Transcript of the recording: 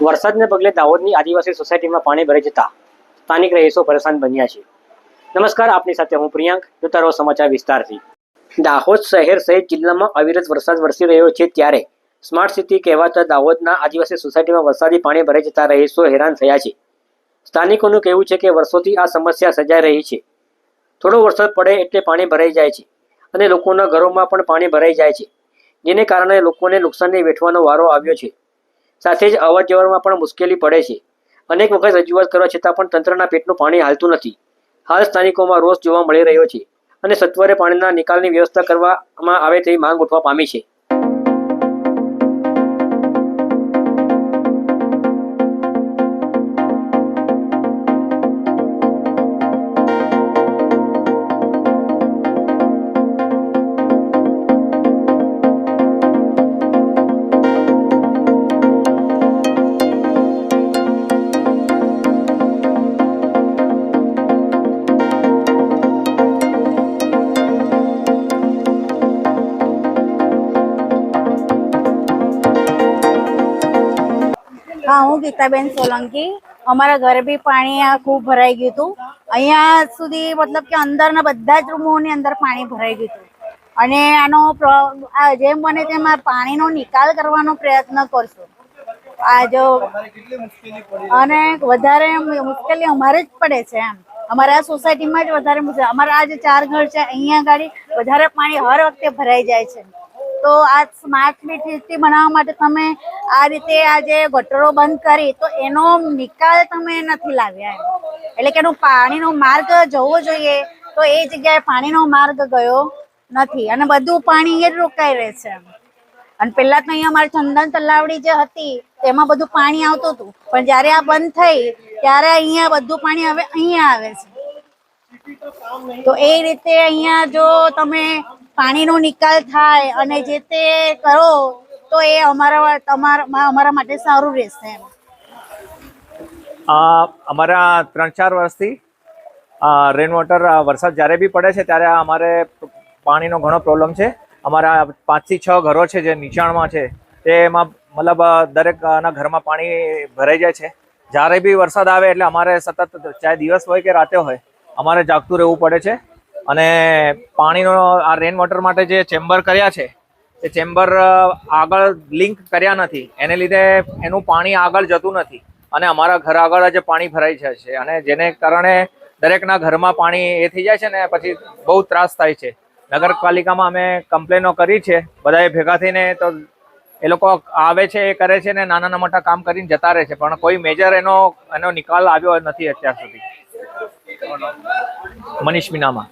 વરસાદને પગલે દાહોદની આદિવાસી સોસાયટીમાં પાણી ભરાઈ જતા સ્થાનિક રહીશો પરેશાન બન્યા છે. નમસ્કાર, આપની સાથે હું પ્રિયાંક જોતારો સમાચાર વિસ્તારથી. દાહોદ શહેર સહિત જિલ્લામાં અવિરત વરસાદ વરસી રહ્યો છે ત્યારે સ્માર્ટ સિટી કહેવાતા દાહોદના આદિવાસી સોસાયટીમાં વરસાદી પાણી ભરાઈ જતા રહીશો હેરાન થયા છે. સ્થાનિકોનું કહેવું છે કે વર્ષોથી આ સમસ્યા સજાઈ રહી છે. થોડો વરસાદ પડે એટલે પાણી ભરાઈ જાય છે અને લોકોના ઘરોમાં પણ પાણી ભરાઈ જાય છે, જેને કારણે લોકોને નુકસાનને વેઠવાનો વારો આવ્યો છે. સાથે જ અવર જવરમાં પણ મુશ્કેલી પડે છે. અનેક વખત રજૂઆત કરવા છતાં પણ તંત્રના પેટનું પાણી હાલતું નથી. હાલ સ્થાનિકોમાં રોષ જોવા મળી રહ્યો છે અને સત્વરે પાણીના નિકાલની વ્યવસ્થા કરવામાં આવે તેવી માંગ ઉઠવા પામી છે. હા, હું ગીતાબેન સોલંકી. અમારા ઘરે બી પાણી આ ખૂબ ભરાઈ ગયું હતું. અહીંયા સુધી મતલબ કે અંદરના બધા જ રૂમોની અંદર પાણી ભરાઈ ગયું હતું. અને આનો જેમ બને તેમ પાણીનો નિકાલ કરવાનો પ્રયત્ન કરશું. આ જો, અને વધારે મુશ્કેલી અમારે જ પડે છે એમ. અમારા સોસાયટીમાં જ વધારે અમારા આ જે ચાર ઘર છે, અહીંયા ગાડી વધારે પાણી હર વખતે ભરાઈ જાય છે. તો આ સ્માર્ટ સિટી બનાવવા માટે તમે આ રીતે આ જે ગટરો બંધ કરી, તો એનો નિકાલ તમે નથી લાવ્યા એટલે કે એનું પાણીનો માર્ગ જવો જોઈએ, તો એ જગ્યાએ પાણીનો માર્ગ ગયો નથી. અને બધું પાણી એ રોકાઈ રહે છે અને પહેલા તો અહીંયા અમારી ચંદન તલાવડી જે હતી, તેમાં બધું પાણી આવતું હતું. પણ જ્યારે આ બંધ થઈ, ત્યારે અહીંયા બધું પાણી હવે અહીંયા આવે છે. તો એ રીતે અહીંયા જો તમે પાણીનો નિકાલ થાય અને જે તે કરો, તો એ અમારા તમારા અમારા માટે સારું રહેશે એમ. અમારા ત્રણ ચાર વર્ષથી રેન વોટર વરસાદ જ્યારે બી પડે છે, ત્યારે અમારે પાણીનો ઘણો પ્રોબ્લેમ છે. અમારા પાંચથી છ ઘરો છે જે નીચાણમાં છે, તે એમાં મતલબ દરેકના ઘરમાં પાણી ભરાઈ જાય છે. જ્યારે બી વરસાદ આવે એટલે અમારે સતત ચાહે દિવસ હોય કે રાતે હોય, અમારે જાગતું રહેવું પડે છે. અને પાણીનો આ રેન વોટર માટે જે ચેમ્બર કર્યા છે, એ ચેમ્બર આગળ લિંક કર્યા નથી. એને લીધે એનું પાણી આગળ જતું નથી. અને અમારા ઘર આગળ જ પાણી ભરાઈ જાય છે. અને જેને કારણે દરેકના ઘરમાં પાણી એ થઈ જાય છે ને, પછી બહુ ત્રાસ થાય છે. નગરપાલિકામાં અમે કમ્પ્લેનો કરી છે. બધાએ ભેગા થઈને તો એ લોકો આવે છે, એ કરે છે ને નાના મોટા કામ કરીને જતા રહે છે. પણ કોઈ મેજર એનો એનો નિકાલ આવ્યો નથી અત્યાર સુધી. મનીષ મીનામાં.